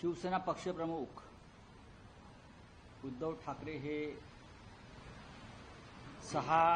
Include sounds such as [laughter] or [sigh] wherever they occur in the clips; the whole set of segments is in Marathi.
शिवसेना पक्षप्रमुख उद्धव ठाकरे हे सहा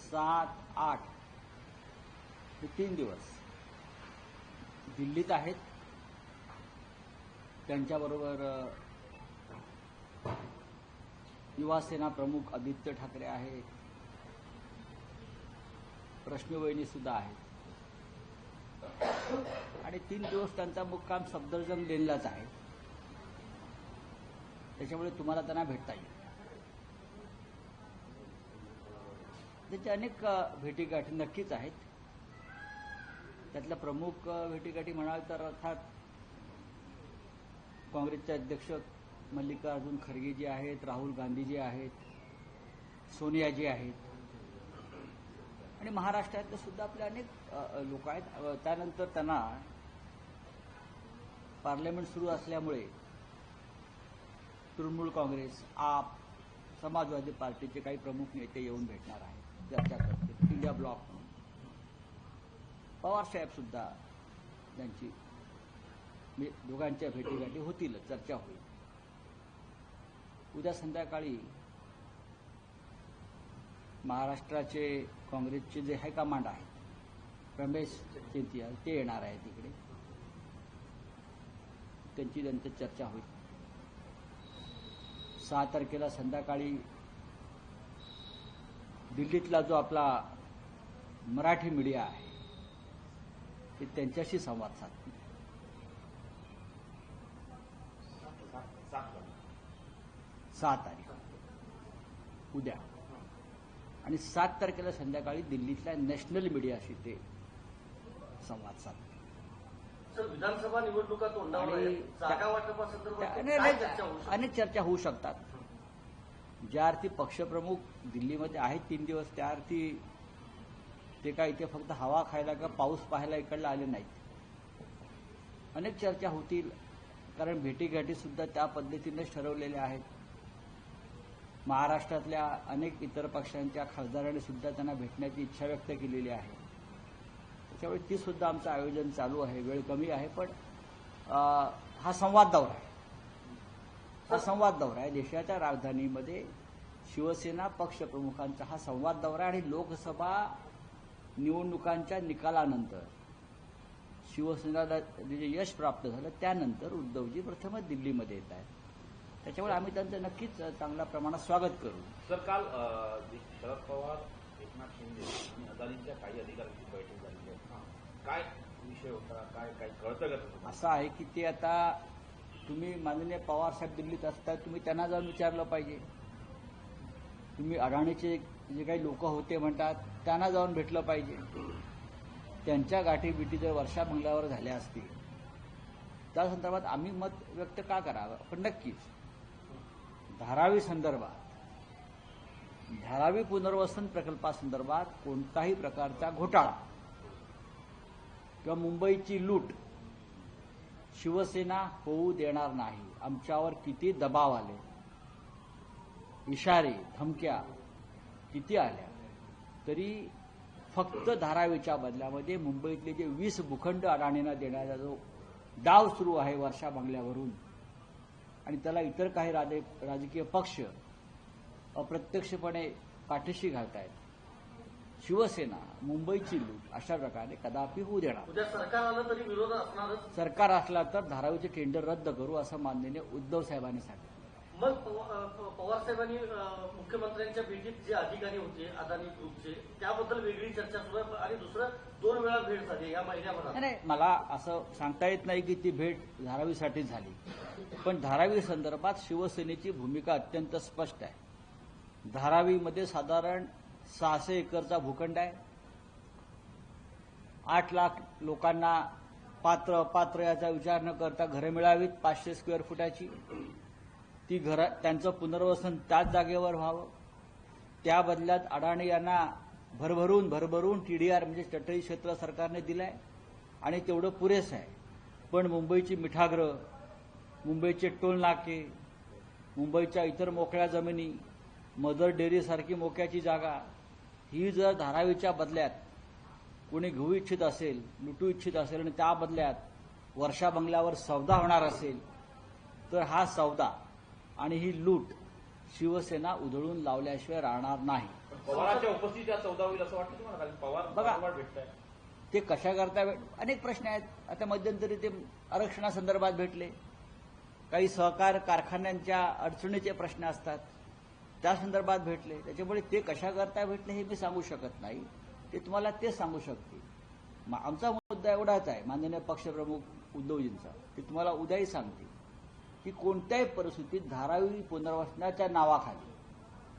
सात आठ हे तीन दिवस दिल्लीत आहेत. त्यांच्याबरोबर युवासेना प्रमुख आदित्य ठाकरे आहेत प्रश्नवहिनी सुद्धा आहेत. आणि तीन दिवस त्यांचा मुक्काम सफदरजंग लेनलाच आहे. त्याच्यामुळे तुम्हाला त्यांना भेटता येईल. त्याच्या अनेक भेटीगाठी नक्कीच आहेत. त्यातल्या प्रमुख भेटीगाठी म्हणाल तर अर्थात काँग्रेसचे अध्यक्ष मल्लिकार्जुन खरगे जे आहेत राहुल गांधी जे आहेत सोनियाजी आहेत. आणि महाराष्ट्रातले सुद्धा आपले अनेक लोक आहेत. त्यानंतर त्यांना पार्लमेंट सुरू असल्यामुळे तृणमूल काँग्रेस आप समाजवादी पार्टीचे काही प्रमुख नेते येऊन भेटणार आहेत. चर्चा करतील. इंडिया ब्लॉक म्हणून. पवारसाहेब सुद्धा त्यांची म्हणजे दोघांच्या भेटीगाठी होतील चर्चा होईल. उद्या संध्याकाळी महाराष्ट्राचे काँग्रेसचे जे हायकमांड आहेत रमेश चेतिया ते येणार आहेत तिकडे त्यांची नंतर चर्चा होईल. सहा तारखेला संध्याकाळी दिल्लीतला जो आपला मराठी मीडिया आहे ते त्यांच्याशी संवाद साधतील. सहा तारीख. उद्या. आणि सात तारखेला संध्याकाळी दिल्लीतल्या नॅशनल मीडियाशी ते संवाद साधतील. सर विधानसभा निवडणुका तोंडावर आणि आहेत. जागा वाटपासंदर्भात त्या- काय नाही, चर्चा होऊ शकते? अनेक चर्चा होऊ शकतात ज्या अर्थी पक्षप्रमुख दिल्लीमध्ये आहेत तीन दिवस त्या अर्थी ते काय इथे फक्त हवा खायला का पाऊस पाहायला इकडला आले नाहीत अनेक चर्चा होतील कारण भेटीगाठी सुद्धा त्या पद्धतीनेच ठरवलेल्या आहेत महाराष्ट्रातल्या अनेक इतर पक्षांच्या खासदारांनी सुद्धा त्यांना भेटण्याची इच्छा व्यक्त केलेली आहे त्याच्यामुळे ती सुद्धा आमचं आयोजन चालू आहे. वेळ कमी आहे पण हा संवाद दौरा आहे. हा संवाद दौरा आहे. देशाच्या राजधानीमध्ये शिवसेना पक्षप्रमुखांचा हा संवाद दौरा आहे आणि लोकसभा निवडणुकांच्या निकालानंतर शिवसेनेला जे यश प्राप्त झालं त्यानंतर उद्धवजी प्रथमच दिल्लीमध्ये येत आहेत. त्याच्यामुळे आम्ही त्यांचं नक्कीच चांगल्या प्रमाणात स्वागत करू. सर काल शरद पवार एकनाथ शिंदे आणि अदानीच्या काही अधिकाऱ्यांची बैठक झाली आहे. काय विषय होता काय काय कळतं का असं आहे की ते आता तुम्ही माननीय पवार साहेब दिल्लीत असता तुम्ही त्यांना जाऊन विचारलं पाहिजे. तुम्ही अडाणीचे जे काही लोक होते म्हणतात त्यांना जाऊन भेटलं पाहिजे. त्यांच्या गाठीबिटी जर वर्षा बंगल्यावर झाल्या असतील त्या संदर्भात आम्ही मत व्यक्त का करावं? पण नक्कीच धारावी संदर्भात धारावी पुनर्वसन प्रकल्पासंदर्भात कोणताही प्रकारचा घोटाळा किंवा मुंबईची लूट शिवसेना होऊ देणार नाही. आमच्यावर किती दबाव आले? इशारे धमक्या किती आल्या? तरी फक्त धारावीच्या बदल्यामध्ये मुंबईतले जे वीस भूखंड अडाणींना देण्याचा जो डाव सुरू आहे वर्षा बंगल्यावरून आणि त्याला इतर काही राजे राजकीय पक्ष अप्रत्यक्षपणे पाठीशी घालतायत. शिवसेना मुंबईची लूट अशा प्रकारे कदापि होऊ देणार. उद्या सरकार आलं तरी विरोध असणारच. सरकार असला तर धारावीचे टेंडर रद्द करू असं माननीय उद्धव साहेबांनी सांगितलं. मग पवार साहेबांनी मुख्यमंत्र्यांच्या भेटीत जे अधिकारी होते अदानी ग्रुपचे त्याबद्दल वेगळी चर्चा सुरू आहे. आणि दुसरं दोन वेळा भेट झाली या महिन्याभरात. नाही, मला असं सांगता येत नाही की ती भेट धारावीसाठीच झाली. पण धारावी संदर्भात शिवसेनेची भूमिका अत्यंत स्पष्ट आहे. धारावीमध्ये साधारण सहाशे एकरचा भूखंड आहे. आठ लाख लोकांना पात्र अपात्र याचा विचार न करता घरं मिळावीत पाचशे स्क्वेअर फुटाची. ती घर त्यांचं पुनर्वसन त्याच जागेवर व्हावं. त्या बदल्यात अडाणी यांना भरभरून भरभरून टीडीआर म्हणजे चटई क्षेत्र सरकारने दिलंय आणि तेवढं पुरेसं आहे. पण मुंबईची मिठाग्र मुंबईचे टोल नाके मुंबईच्या इतर मोकळ्या जमिनी मदर डेअरीसारखी मोक्याची जागा ही जर धारावीच्या बदल्यात कोणी घेऊ इच्छित असेल लुटू इच्छित असेल आणि त्या बदल्यात वर्षा बंगल्यावर सौदा होणार असेल तर हा सौदा आणि ही लूट शिवसेना उधळून लावल्याशिवाय राहणार नाही. पवारांच्या उपस्थितीत सौदा होईल असं वाटतं तुम्हाला? पवार बघा. भेटताय. ते कशा करता अनेक प्रश्न आहेत. आता मध्यंतरी ते आरक्षणासंदर्भात भेटले. काही सहकार कारखान्यांच्या अडचणीचे प्रश्न असतात. त्या संदर्भात भेटले. त्याच्यामुळे ते कशा करता भेटले हे मी सांगू शकत नाही. ते तुम्हाला ते सांगू शकते आमचा मुद्दा एवढाच आहे. माननीय पक्षप्रमुख उद्धवजींचा. ते तुम्हाला उद्याही सांगते की कोणत्याही परिस्थितीत धारावी पुनर्वसनाच्या नावाखाली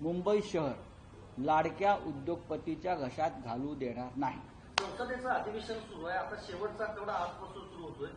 मुंबई शहर लाडक्या उद्योगपतीच्या घशात घालू देणार नाही. संसदेचं अधिवेशन सुरू आहे. आता शेवटचा तेवढा आजपासून सुरू होतोय.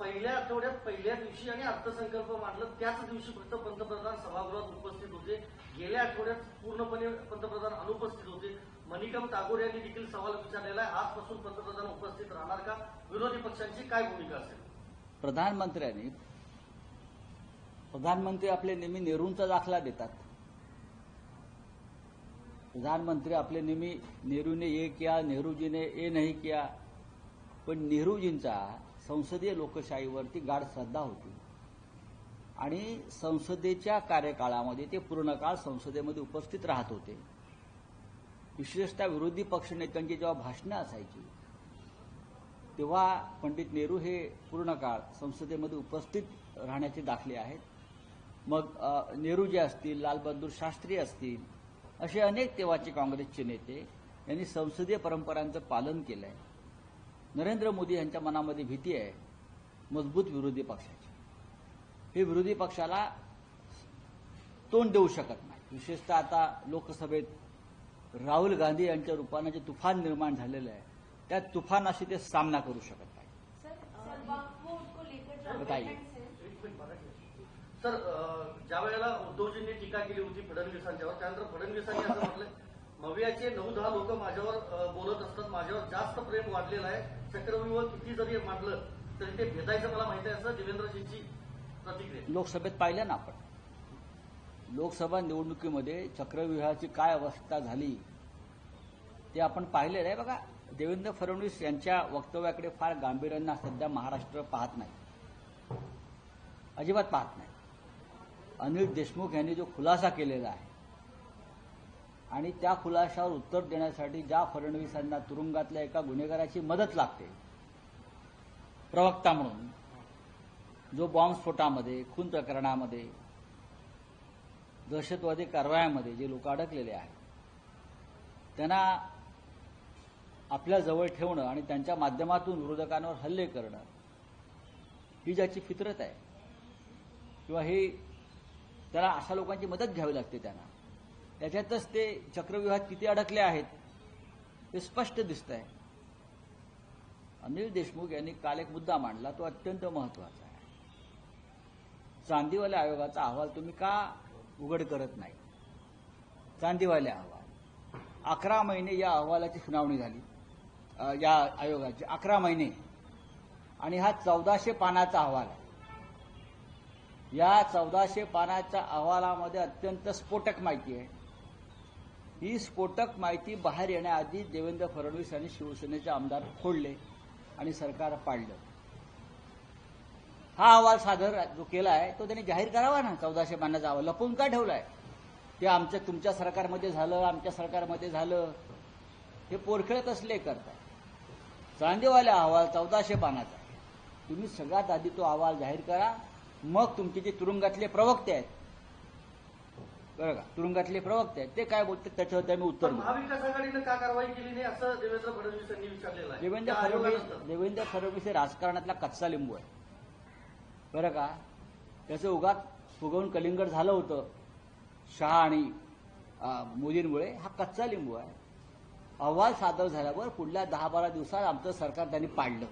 पहिल्या आठवड्यात पहिल्या दिवशी आणि अर्थसंकल्प मांडलं त्याच दिवशी फक्त पंतप्रधान सभागृहात उपस्थित होते. गेल्या आठवड्यात पूर्णपणे पंतप्रधान अनुपस्थित होते. मनिकम टागोर यांनी देखील सवाल विचारलेला आहे आजपासून पंतप्रधान उपस्थित राहणार का? विरोधी पक्षांची काय भूमिका असेल? प्रधानमंत्र्यांनी प्रधानमंत्री आपले नेहमी नेहरूंचा दाखला देतात. प्रधानमंत्री आपले नेहमी नेहरूने ये किया नेहरूजीने ये किया. पण नेहरूजींचा संसदीय लोकशाहीवरती गाढ श्रद्धा होती. आणि संसदेच्या कार्यकाळामध्ये ते पूर्ण काळ संसदेमध्ये उपस्थित राहत होते. विशेषतः विरोधी पक्षनेत्यांची जेव्हा भाषणं असायची तेव्हा पंडित नेहरू हे पूर्णकाळ संसदेमध्ये उपस्थित राहण्याचे दाखले आहेत. मग नेहरू जे असतील लालबहादूर शास्त्री असतील असे अनेक तेव्हाचे काँग्रेसचे नेते यांनी संसदीय परंपरांचं पालन केलं आहे नरेंद्र मोदी यांच्या मनामध्ये भीती आहे मजबूत विरोधी पक्षाची. हे विरोधी पक्षाला तोंड देऊ शकत नाही. विशेषतः आता लोकसभेत राहुल गांधी यांच्या रूपानं जे तुफान निर्माण झालेलं आहे त्या तुफानाशी ते सामना करू शकत नाही. सर ज्या वेळेला उद्धवजींनी टीका केली होती फडणवीसांच्यावर त्यानंतर फडणवीसांनी असं म्हटलं भव्याचे नऊ दहा लोक माझ्यावर बोलत असतात माझ्यावर जास्त प्रेम वाढलेलं आहे. चक्रव्यूह किती जरी मांडलं तरी ते भेदायचं मला माहिती आहे असं देवेंद्रजींची प्रतिक्रिया लोकसभेत पाहिलं ना आपण? लोकसभा निवडणुकीमध्ये चक्रव्यूहाची काय अवस्था झाली ते आपण पाहिलेलं आहे. बघा देवेंद्र फडणवीस यांच्या वक्तव्याकडे फार गांभीर्यानं सध्या महाराष्ट्र पाहत नाही. अजिबात पाहत नाही. अनिल देशमुख यांनी जो खुलासा केलेला आहे आणि त्या खुलाशावर उत्तर देण्यासाठी ज्या फडणवीसांना तुरुंगातल्या एका गुन्हेगाराची मदत लागते प्रवक्ता म्हणून जो बॉम्बस्फोटामध्ये खून प्रकरणामध्ये दहशतवादी कारवायामध्ये जे लोक अडकलेले आहेत त्यांना आपल्या जवळ ठेवणं आणि त्यांच्या माध्यमातून विरोधकांवर हल्ले करणं ही ज्याची फितरत आहे किंवा ही त्याला अशा लोकांची मदत घ्यावी लागते त्यांना. त्याच्यातच ते चक्रव्यूहात किती अडकले आहेत ते स्पष्ट दिसत आहे अनिल देशमुख यांनी काल एक मुद्दा मांडला तो अत्यंत महत्त्वाचा आहे. चांदीवाल्या आयोगाचा अहवाल तुम्ही का उघड करत नाही? चांदीवाले अहवाल. अकरा महिने या अहवालाची सुनावणी झाली या आयोगाची अकरा महिने. आणि हा चौदाशे पानाचा अहवाल आहे. या चौदाशे पानाच्या अहवालामध्ये अत्यंत स्फोटक माहिती आहे. ही स्फोटक माहिती बाहेर येण्याआधी देवेंद्र फडणवीस यांनी शिवसेनेचे आमदार फोडले आणि सरकार पाडलं. हा अहवाल सादर जो केला आहे तो त्यांनी जाहीर करावा ना. चौदाशे पानाचा अहवाल. लपून का ठेवलाय? ते आमच्या तुमच्या सरकारमध्ये झालं आमच्या सरकारमध्ये झालं. हे पोरखेळ कसले करतात. चांदीवाला अहवाल चौदाशे पानाचा आहे. तुम्ही सगळ्यात आधी तो अहवाल जाहीर करा. मग तुमचे जे तुरुंगातले प्रवक्ते आहेत बरं का? तुरुंगातले प्रवक्ते आहेत ते काय बोलतात त्याच्यावर त्यांनी उत्तर महाविकास आघाडीनं का कारवाई केली नाही असं देवेंद्र फडणवीस यांनी विचारलेलं आहे. देवेंद्र फडणवीस. देवेंद्र फडणवीस हे राजकारणातला कच्चा लिंबू आहे. बरं का? त्याचं उगा फुगवून कलिंगड झालं होतं. शहा आणि मोदींमुळे. हा कच्चा लिंबू आहे. अहवाल सादर झाल्यावर पुढल्या दहा बारा दिवसात आमचं सरकार त्यांनी पाडलं.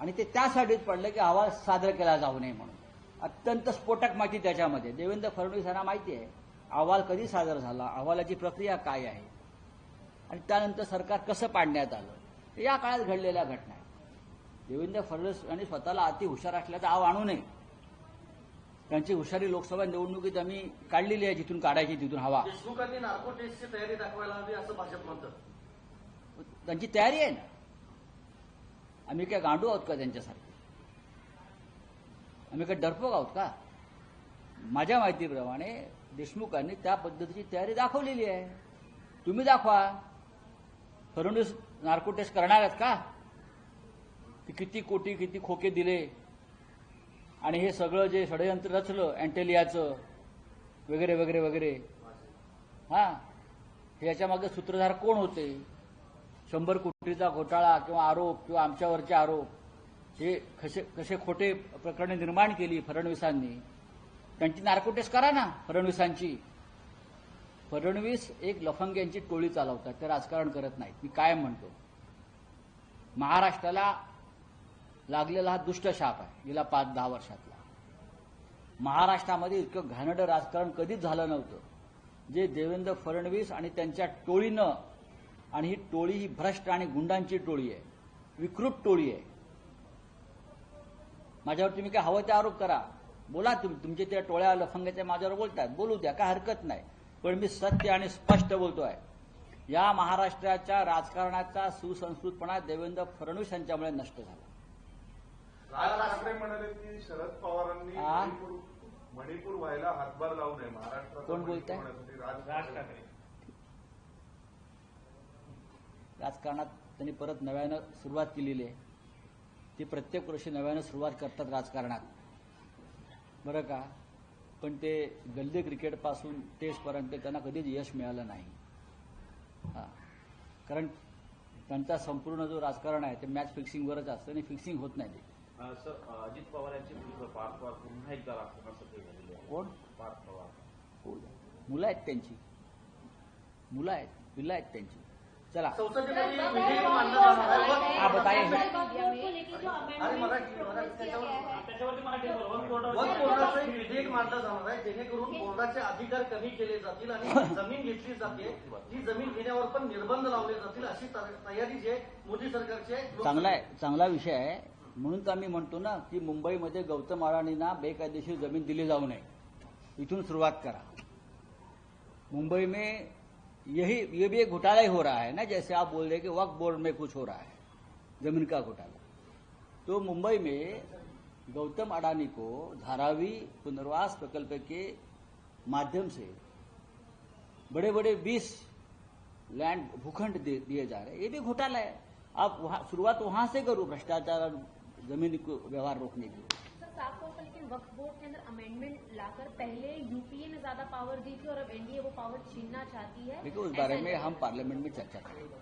आणि ते त्यासाठीच पडलं की अहवाल सादर केला जाऊ नये म्हणून. अत्यंत स्फोटक माहिती त्याच्यामध्ये. देवेंद्र फडणवीस यांना माहिती आहे अहवाल कधी सादर झाला अहवालाची प्रक्रिया काय आहे? आणि त्यानंतर सरकार कसं पाडण्यात आलं? या काळात घडलेल्या घटना आहेत. देवेंद्र फडणवीस यांनी स्वतःला अति हुशार असल्याचा आव आणू नये. त्यांची हुशारी लोकसभा निवडणुकीत आम्ही काढलेली आहे जिथून काढायची तिथून हवा. देशमुखांनी नार्को टेस्टची तयारी दाखवायला हवी असं भाजप म्हणतं त्यांची तयारी आहे ना? आम्ही काय गांडू आहोत का त्यांच्यासारखे? आम्ही काय डरपोक आहोत का? माझ्या माहितीप्रमाणे देशमुखांनी त्या पद्धतीची तयारी दाखवलेली आहे. तुम्ही दाखवा. फडणवीस नार्को टेस्ट करणार आहेत का? ते किती कोटी किती खोके दिले. आणि हे सगळं जे षडयंत्र रचलं अँटेलियाचं वगैरे वगैरे वगैरे. हा याच्या मागे सूत्रधार कोण होते? शंभर कोटीचा घोटाळा किंवा आरोप किंवा आमच्यावरचे आरोप. हे कसे कसे खोटे प्रकरणे निर्माण केली फडणवीसांनी. त्यांची नार्कोटेस्ट करा ना फडणवीसांची. फडणवीस एक लफंग्यांची टोळी चालवतात ते राजकारण करत नाहीत. मी कायम म्हणतो? महाराष्ट्राला लागलेला हा दुष्ट शाप आहे गेल्या पाच दहा वर्षातला. महाराष्ट्रामध्ये इतकं घाणडं राजकारण कधीच झालं नव्हतं. जे देवेंद्र फडणवीस आणि त्यांच्या टोळीनं आणि ही टोळी ही भ्रष्ट आणि गुंडांची टोळी आहे विकृत टोळी आहे. माझ्यावर तुम्ही काय हवं ते आरोप करा. बोला तुम्ही तुमचे त्या टोळ्या लफंग्याच्या माझ्यावर बोलतात बोलू द्या काय हरकत नाही. पण मी सत्य आणि स्पष्ट बोलतोय. या महाराष्ट्राच्या राजकारणाचा सुसंस्कृतपणा देवेंद्र फडणवीस यांच्यामुळे नष्ट झाला. राज ठाकरे म्हणाले की शरद पवारांनी? मणिपूर व्हायला हातभार लावू नये. महाराष्ट्रात कोण बोलतंय? राज ठाकरे राजकारणात त्यांनी परत नव्यानं सुरुवात केलेली आहे. ती प्रत्येक वर्षी नव्यानं सुरुवात करतात राजकारणात. बरं का? पण ते गल्ली क्रिकेटपासून टेस्टपर्यंत त्यांना कधीच यश मिळालं नाही. हा. कारण त्यांचा संपूर्ण जो राजकारण आहे ते मॅच फिक्सिंगवरच असतं आणि फिक्सिंग होत नाही ते. सर अजित पवार यांची पुन्हा एकदा कोण? पार्थ पवार. हो. मुलं आहेत त्यांची. मुलं आहेत पिल्लं आहेत त्यांची. चला. संसदेमध्ये विधेयक मांडलं जाणार आहे व- हा, बताइए. है वन बोर्डाचं एक विधेयक मांडलं जाणार आहे जेणेकरून बोर्डाचे अधिकार कमी केले जातील आणि [laughs] जमीन घेतली जाते. ती जमीन घेण्यावर पण निर्बंध लावले जातील अशी तयारी जी आहे मोदी सरकारची चांगला आहे चांगला विषय आहे. म्हणून तर आम्ही म्हणतो ना की मुंबईमध्ये गौतम अडाणींना बेकायदेशीर जमीन दिली जाऊ नये. इथून सुरुवात करा. मुंबई में यही, ये भी एक घोटाला ही हो रहा है ना, जैसे आप बोल रहे कि वक्त बोर्ड में कुछ हो रहा है, ज़मीन का घोटाला। तो मुंबई में गौतम अडानी को धारावी पुनर्वास प्रकल्प के माध्यम से बड़े बड़े बीस लैंड भूखंड दिए जा रहे हैं। ये भी घोटाला है। आप वहाँ, शुरुआत वहाँ से करो भ्रष्टाचार और ज़मीन को व्यवहार रोकने की। साफ़ तौर पर लेकिन वक्फ बोर्ड के अंदर अमेंडमेंट लाकर पहले यूपीए ने ज़्यादा पावर दी थी और अब एनडीए वो पावर छीनना चाहती है। देखिए उस बारे में हम पार्लियामेंट में चर्चा करेंगे।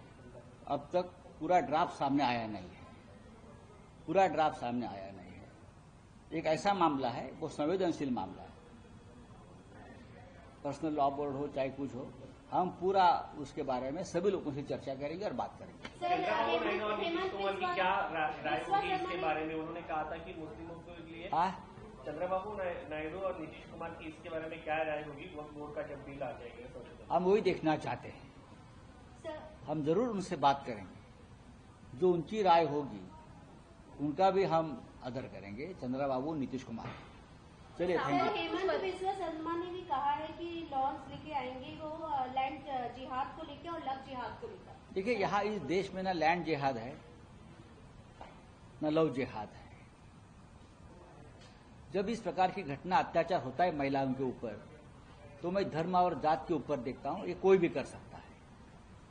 अब तक पूरा ड्राफ्ट सामने आया नहीं है। पूरा ड्राफ्ट सामने आया नहीं है। एक ऐसा मामला है वो संवेदनशील मामला है। पर्सनल लॉ बोर्ड हो चाहे कुछ हो हम पूरा उसके बारे में सभी लोगों से चर्चा करेंगे और बात करेंगे। सर चंद्रबाबू नायडू और नीतीश कुमार की क्या राय होगी इसके बारे में उन्होंने कहा था कि मुस्लिमों के लिए आ, चंद्रबाबू नायडू और नीतीश कुमार की इसके बारे में क्या राय होगी? वक्त बोर्ड का जब बिल आ जाएगा हम वही देखना चाहते हैं। हम ज़रूर उनसे बात करेंगे। जो उनकी राय होगी उनका भी हम अदर करेंगे चंद्रा बाबू नीतीश कुमार। चलिए थैंक यू हेमंत बिस्वा शर्मा ने भी कहा है कि लॉन्स लेके आएँगे वो लैंड जिहाद को लेके और लव जिहाद को लेकर। देखिए यहाँ इस देश में ना लैंड जिहाद है न लव जिहाद है। जब इस प्रकार की घटना अत्याचार होता है महिलाओं के ऊपर तो मैं धर्म और जात के ऊपर देखता हूँ ये कोई भी कर सकता है।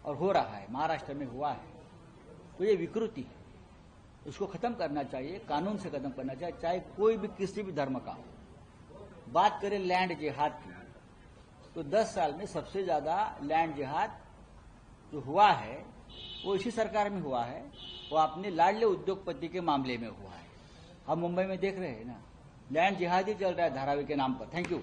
और हो रहा है महाराष्ट्र में हुआ है तो ये विकृति है। उसको खत्म करना चाहिए कानून से खत्म करना चाहिए चाहे कोई भी किसी भी धर्म का हो। बात करें लैंड जिहाद की तो 10 साल में सबसे ज़्यादा लैंड जिहाद जो हुआ है, वो इसी सरकार में हुआ है, वो अपने लाडले उद्योगपति के मामले में हुआ है। हम मुंबई में देख रहे हैं ना, लैंड जिहाद ही चल रहा है धारावी के नाम पर। Thank you